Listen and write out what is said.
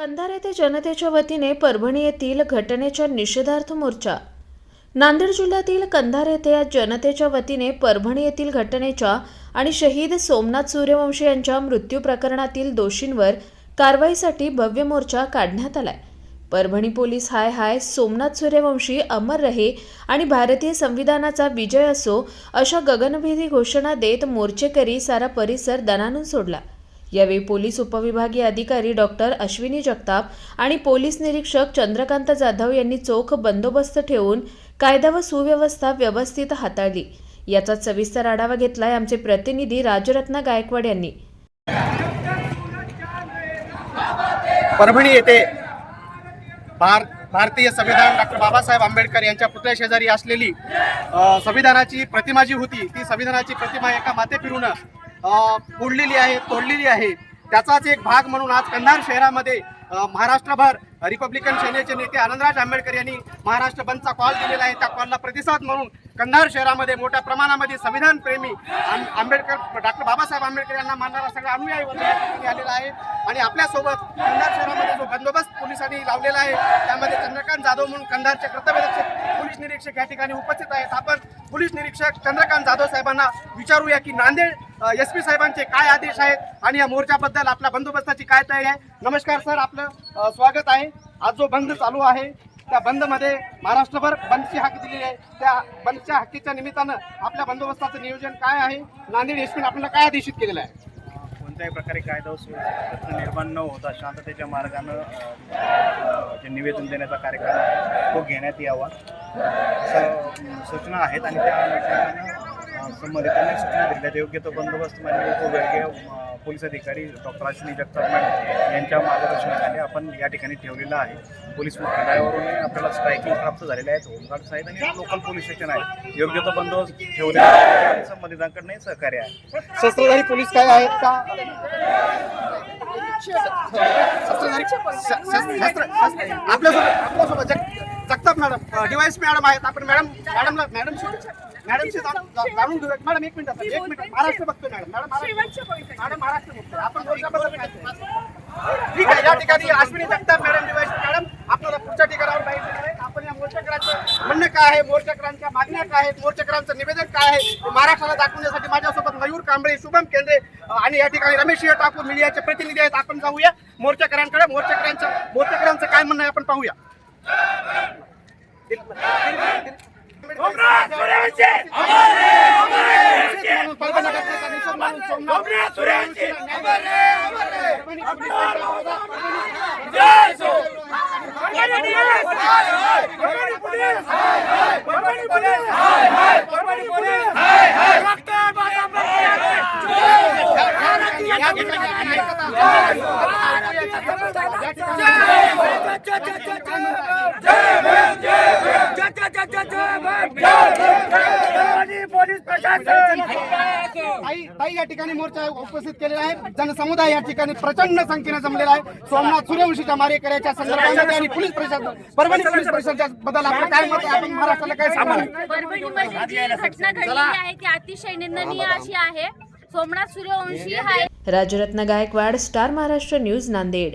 कंधार येथे जनतेच्या वतीने परभणी येथील घटनेच्या निषेधार्थ मोर्चा. नांदेड जिल्ह्यातील कंधार येथे आज जनतेच्या वतीने परभणी येथील घटनेच्या आणि शहीद सोमनाथ सूर्यवंशी यांच्या मृत्यू प्रकरणातील दोषींवर कारवाईसाठी भव्य मोर्चा काढण्यात आलाय. परभणी पोलीस हाय हाय सोमनाथ सूर्यवंशी अमर रहे आणि भारतीय संविधानाचा विजय असो अशा गगनभेदी घोषणा देत मोर्चेकरी सारा परिसर दणानून सोडला. यावेळी पोलीस उपविभागीय अधिकारी डॉक्टर अश्विनी जगताप आणि पोलीस निरीक्षक चंद्रकांत जाधव यांनी चोख बंदोबस्त ठेवून कायदा व सुव्यवस्था व्यवस्थित हाताळली. याचा सविस्तर आढावा घेतलाय आमचे प्रतिनिधी राजरत्न गायकवाड यांनी. परभणी येथे भार भारतीय संविधान डॉक्टर बाबासाहेब आंबेडकर यांच्या पुतळ्या शेजारी असलेली संविधानाची प्रतिमा जी होती ती संविधानाची प्रतिमा एका माते फिरून फोडलेली आहे तोडलेली आहे. त्याचाच एक भाग म्हणून आज कंधार शहरामध्ये महाराष्ट्रभर रिपब्लिकन सेनेचे नेते आनंदराज आंबेडकर यांनी महाराष्ट्र बंदचा कॉल दिलेला आहे. त्या कॉलला प्रतिसाद म्हणून कंधार शहरामध्ये मोठ्या प्रमाणामध्ये संविधान प्रेमी आं- आंबेडकर डॉक्टर बाबासाहेब आंबेडकर यांना मानणारा सगळा अनुयायी वर्ग आलेला आहे. आणि आपल्यासोबत कंधार शहरामध्ये जो बंदोबस्त पोलिसांनी लावलेला आहे त्यामध्ये चंद्रकांत जाधव म्हणून कंधारचे कर्तव्यदक्ष पोलीस निरीक्षक या ठिकाणी उपस्थित आहेत. आपण पोलीस निरीक्षक चंद्रकांत जाधव साहेबांना विचारूया की नांदेड एस पी साहेबांचे काय आदेश आहेत आणि या मोर्चाबद्दल आपल्या बंदोबस्ताची काय तयारी आहे? नमस्कार सर आपलं स्वागत आहे. आज जो बंद चालू आहे त्या बंदमध्ये महाराष्ट्रभर बंदची हाक दिलेली आहे. त्या बंदच्या हक्कीच्या निमित्तानं आपल्या बंदोबस्ताचं नियोजन काय आहे? नांदेड एस पीने आपल्याला काय आदेशित केलेलं आहे? कोणत्याही प्रकारे कायदा व निर्माण न होता शांततेच्या मार्गानं जे निवेदन देण्याचा कार्यक्रम तो घेण्यात यावा. सूचना आहेत आणि त्या अ, संबंधितांनी सूचना दिल्या. योग्य तो बंदोबस्त माननीय उपविभागीय अ, पोलीस अधिकारी डॉक्टर अश्विनी जगताप मॅडम यांच्या मार्गदर्शनाखाली आपण या ठिकाणी ठेवलेलं आहे. पोलीस मुख्यालयावरून आपल्याला स्ट्रायकिंग प्राप्त झालेले आहेत. होमगार्ड आहेत आणि लोकल पोलीस स्टेशन आहे योग्य तो बंदोबस्त ठेवलेला आहे. आणि संबंधितांकडूनही सहकार्य आहे. शस्त्रधारी पोलीस काय आहेत का? शस्त्रधारी आपल्यासोबत आपल्यासोबत जगताप मॅडम डिवाइस मॅडम आहेत. आपण मॅडम मॅडमला मॅडम मॅडमशी जाणून घेऊया मॅडम एक मिनिट एक मिनिट. महाराष्ट्र बघतोय madam. Madam Maharashtra madam Maharashtra बघतोय. आपण? ठीक आहे या ठिकाणी Ashwini Jagtap madam device madam आपल्याला पुढच्या ठिकाणावर माहिती आहेत. आपण या मोर्चेकरांचं म्हणणं काय आहे? मोर्चेकरांच्या मागण्या काय आहेत? मोर्चेकरांचं निवेदन काय आहे? महाराष्ट्राला दाखवण्यासाठी माझ्यासोबत मयूर कांबळे शुभम केंद्रे आणि या ठिकाणी रमेश ठाकूर मीडियाचे प्रतिनिधी आहेत. आपण जाऊया मोर्चेकरांकडे मोर्चेकरांचं मोर्चेकरांचं काय म्हणणं आहे? आपण पाहूया. म्हणून परभणी घटनेचा निषेध म्हणून सोमनाथ सूर्यवंशीला न्याय परभणी पोलिसांच्या आवाजात परभणी- या ठिकाणी आपण ऐकत आहोत. या ठिकाणी ताई ताई या ठिकाणी मोर्चा उपस्थित केलेला आहे. जनसमुदाय या ठिकाणी प्रचंड संख्येने जमलेला आहे. सोमनाथ सूर्यवंशीच्या मारेकऱ्याच्या संदर्भामध्ये आणि पोलीस परिषद परभणी पोलीस परिषदच्या बद्दल आपलं काय मत आपण महाराष्ट्राला काय परभणीमध्ये जी घटना घडलेली आहे ती अतिशय निंदनीय अशी आहे. सोमनाथ सूर्यवंशी हा राजरत्न गायकवाड स्टार महाराष्ट्र न्यूज नांदेड.